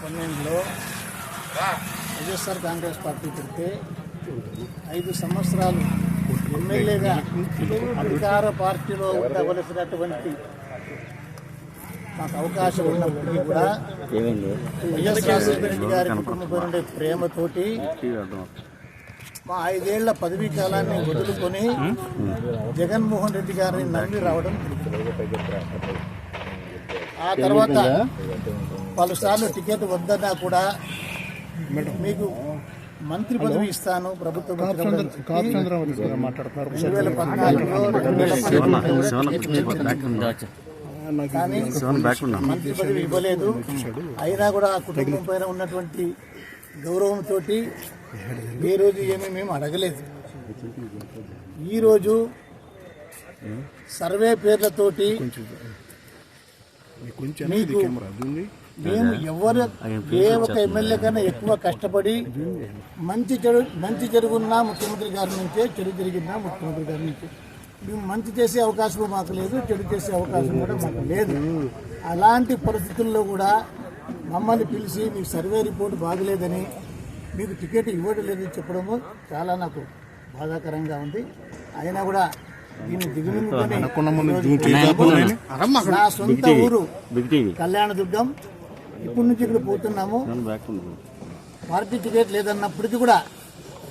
పన్నెండులో వైఎస్ఆర్ కాంగ్రెస్ పార్టీ పెడితే ఐదు సంవత్సరాలు ఎమ్మెల్యేగా అధికార పార్టీలో ఉండవలసినటువంటి మాకు అవకాశం ఉన్నప్పటికీ కూడా వైఎస్ రెడ్డి గారి కుటుంబంపై ఉండే ప్రేమతోటి మా ఐదేళ్ళ పదవీ కాలాన్ని వదులుకొని జగన్మోహన్ రెడ్డి గారిని నమ్మి రావడం. ఆ తర్వాత పలుసార్లు టికెట్ వద్దన్నా కూడా మీకు మంత్రి పదవి ఇస్తాను ప్రభుత్వం రెండు వేల పద్నాలుగులో రెండు. కానీ మంత్రి పదవి ఇవ్వలేదు. అయినా కూడా ఆ కుటుంబం పైన ఉన్నటువంటి గౌరవంతో ఏ రోజు ఏమీ మేము అడగలేదు. ఈరోజు సర్వే పేర్లతోటి కొంచెం మీకు మేము ఎవరు ఏ ఒక ఎమ్మెల్యే కన్నా ఎక్కువ కష్టపడి మంచి చెడు మంచి జరుగున్నా ముఖ్యమంత్రి గారి నుంచే చెడు జరిగినా ముఖ్యమంత్రి గారి నుంచే. మేము మంచి చేసే అవకాశం మాకు లేదు చెడు చేసే అవకాశం కూడా మాకు లేదు. అలాంటి పరిస్థితుల్లో కూడా మమ్మల్ని పిలిచి మీ సర్వే రిపోర్ట్ బాగలేదని మీకు టికెట్ ఇవ్వడం లేదని చెప్పడము చాలా నాకు బాధాకరంగా ఉంది. అయినా కూడా నా సొంత ఊరు కళ్యాణదుర్గం ఇప్పటి నుంచి ఇక్కడ పోతున్నాము పార్టీ టికెట్ లేదన్నప్పటికీ కూడా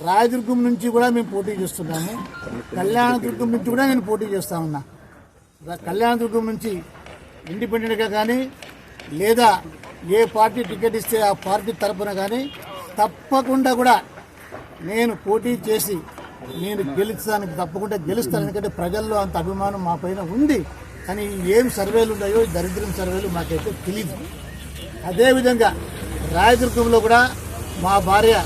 రాయదుర్గం నుంచి కూడా మేము పోటీ చేస్తున్నాము కళ్యాణదుర్గం నుంచి కూడా నేను పోటీ చేస్తా ఉన్నా కళ్యాణదుర్గం నుంచి ఇండిపెండెంట్గా కానీ లేదా ఏ పార్టీ టికెట్ ఇస్తే ఆ పార్టీ తరపున కానీ తప్పకుండా కూడా నేను పోటీ చేసి నేను గెలుస్తానికి తప్పకుండా గెలుస్తాను ఎందుకంటే ప్రజల్లో అంత అభిమానం మా పైన ఉంది. కానీ ఏం సర్వేలు ఉన్నాయో దరిద్రం సర్వేలు మాకైతే తెలియదు అదేవిధంగా రాయదుర్గంలో కూడా మా భార్య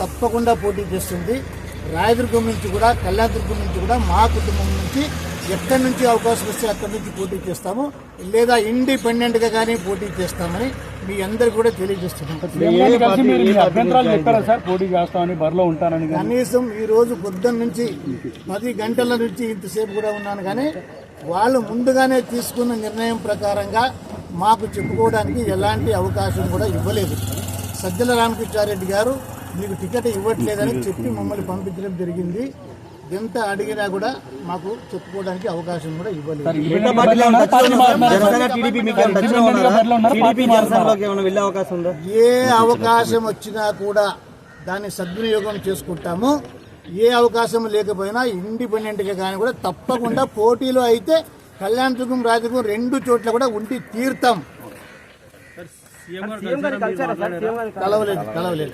తప్పకుండా పోటీ చేస్తుంది. రాయదుర్గం నుంచి కూడా కళ్యాణదుర్గం నుంచి కూడా మా కుటుంబం నుంచి ఎక్కడి నుంచి అవకాశం వస్తే అక్కడి నుంచి పోటీ చేస్తాము. లేదా ఇండిపెండెంట్గా కానీ పోటీ చేస్తామని మీ అందరికి కూడా తెలియజేస్తున్నాం. కనీసం ఈ రోజు పొద్దున్న నుంచి పది గంటల నుంచి ఇంతసేపు కూడా ఉన్నాను కానీ వాళ్ళు ముందుగానే తీసుకున్న నిర్ణయం ప్రకారంగా మాకు చెప్పుకోవడానికి ఎలాంటి అవకాశం కూడా ఇవ్వలేదు. సజ్జల రామకృష్ణారెడ్డి గారు మీకు టికెట్ ఇవ్వట్లేదని చెప్పి మమ్మల్ని పంపించడం జరిగింది. ఎంత అడిగినా కూడా మాకు చెప్పుకోవడానికి అవకాశం కూడా ఇవ్వలేదు. టీడీపీ మీకు ఏమైనా టచ్లో ఉన్నారా టీడీపీ జనసేనలోకి ఏమైనా వెళ్ళే అవకాశం ఉందా ఏ అవకాశం వచ్చినా కూడా దాన్ని సద్వినియోగం చేసుకుంటాము. ఏ అవకాశం లేకపోయినా ఇండిపెండెంట్గా కానీ కూడా తప్పకుండా పోటీలో అయితే కళ్యాణదుర్గం రాజదుర్గం రెండు చోట్ల కూడా ఉండి తీర్థం కలవలేదు కలవలేదు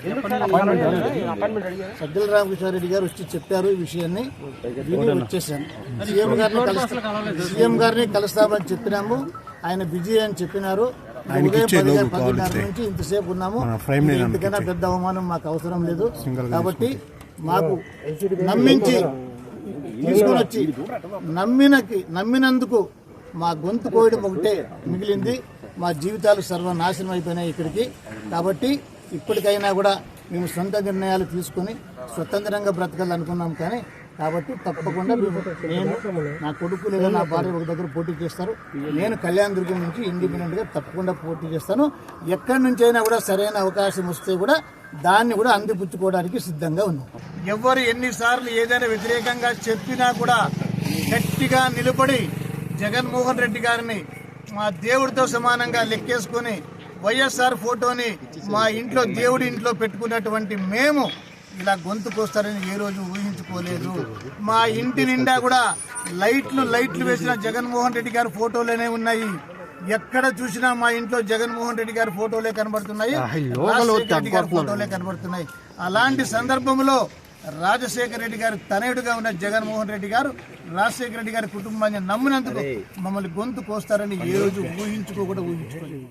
సజ్జల రామకృష్ణారెడ్డి గారు వచ్చి చెప్పారు ఈ విషయాన్ని. వచ్చేసాను. సీఎం గారిని కలుస్తా సీఎం గారిని కలుస్తామని చెప్పినాము. ఆయన బిజీ అని చెప్పినారు. నుంచి ఇంతసేపు ఉన్నాము. ఇంతకన్నా పెద్ద అవమానం మాకు అవసరం లేదు. కాబట్టి మాకు నమ్మించి తీసుకొని వచ్చి నమ్మినకి నమ్మినందుకు మా గొంతు కోయడం ఒకటే మిగిలింది. మా జీవితాలు సర్వనాశనం అయిపోయినాయి ఇక్కడికి. కాబట్టి ఇప్పటికైనా కూడా మేము సొంత నిర్ణయాలు తీసుకొని స్వతంత్రంగా బ్రతకాలనుకున్నాం కానీ కాబట్టి తప్పకుండా నేను నా కొడుకు లేదా నా భార్య ఒక దగ్గర పోటీ చేస్తారు. నేను కళ్యాణ్ దుర్గం నుంచి ఇండిపెండెంట్గా తప్పకుండా పోటీ చేస్తాను. ఎక్కడి నుంచి అయినా కూడా సరైన అవకాశం వస్తే కూడా దాన్ని కూడా అందిపుచ్చుకోవడానికి సిద్ధంగా ఉన్నాం. ఎవరు ఎన్నిసార్లు ఏదైనా వ్యతిరేకంగా చెప్పినా కూడా గట్టిగా నిలబడి జగన్మోహన్ రెడ్డి గారిని మా దేవుడితో సమానంగా లెక్కేసుకొని వైఎస్ఆర్ ఫోటోని మా ఇంట్లో దేవుడి ఇంట్లో పెట్టుకున్నటువంటి మేము ఇలా గొంతుకొస్తారని ఏ రోజు ఊహించుకోలేదు. మా ఇంటి నిండా కూడా లైట్లు లైట్లు వేసిన జగన్మోహన్ రెడ్డి గారి ఫోటోలనే ఉన్నాయి. ఎక్కడ చూసినా మా ఇంట్లో జగన్మోహన్ రెడ్డి గారి ఫోటోలే కనబడుతున్నాయి. రాజశేఖర రెడ్డి గారి ఫోటోలే కనబడుతున్నాయి. అలాంటి సందర్భంలో రాజశేఖర రెడ్డి గారు తనయుడుగా ఉన్న జగన్మోహన్ రెడ్డి గారు రాజశేఖర రెడ్డి గారి కుటుంబాన్ని నమ్మినందుకు మమ్మల్ని గొంతు కోస్తారని ఏ రోజు ఊహించుకోకుండా ఊహించుకోలేదు.